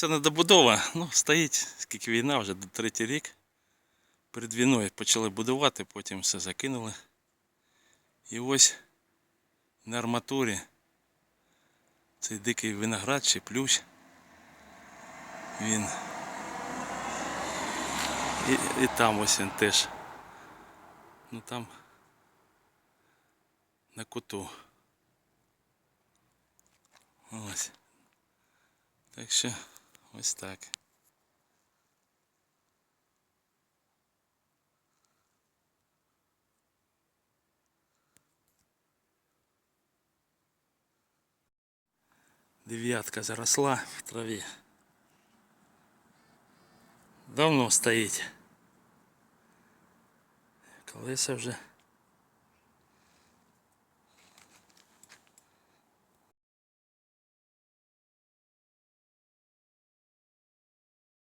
Це не добудова, ну стоїть, скільки війна, вже третій рік. Перед війною почали будувати, потім все закинули. І ось на арматурі цей дикий виноград чи плющ. Він. І, і там ось він теж. Ну там на куту. Ось. Так що ось так. Дев'ятка заросла в траві. Давно стоїть. Колеса вже